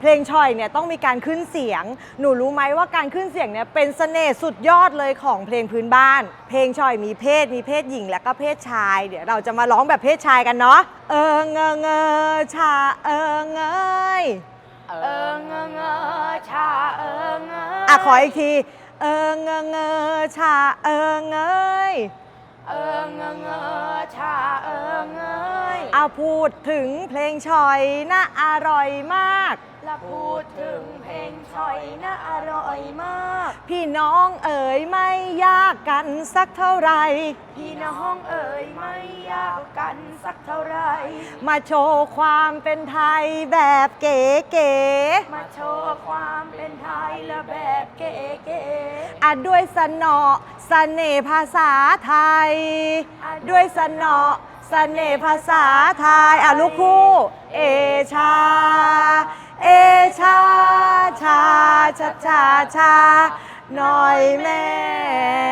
เพลงชอยเนี่ยต้องมีการขึ้นเสียง หนูรู้ไหมว่าการขึ้นเสียงเนี่ยเป็นเสน่ห์สุดยอดเลยของเพลงพื้นบ้าน เพลงชอยมีเพศมีเพศหญิงและก็เพศชาย เดี๋ยวเราจะมาร้องแบบเพศชายกันเนาะ เออเงอเงอชาเออเงยเออเงอเงอชาเออเงออะขออีกที เออเงอเงอชาเออเงยเออเงอเงอชาเออเงย เอาพูดถึงเพลงชอยน่าอร่อยมาก และพูดถึงเพลงชอยน่าอร่อยมาก พี่น้องเอ๋ยไม่ยากกันสักเท่าไหร่ พี่น้องเอ๋ยไม่ยากกันสักเท่าไหรมาโชว์ความเป็นไทยแบบเก๋ๆ มาโชว์ความเป็นไทยและแบบเก๋ๆอะด้วยสนอเสน่ห์ภาษาไทยอะด้วยสนอ เสน่ห์ภาษาไทยอะลูกคู่ เอชา เอชา ชาชาชาชาหน่อยแม่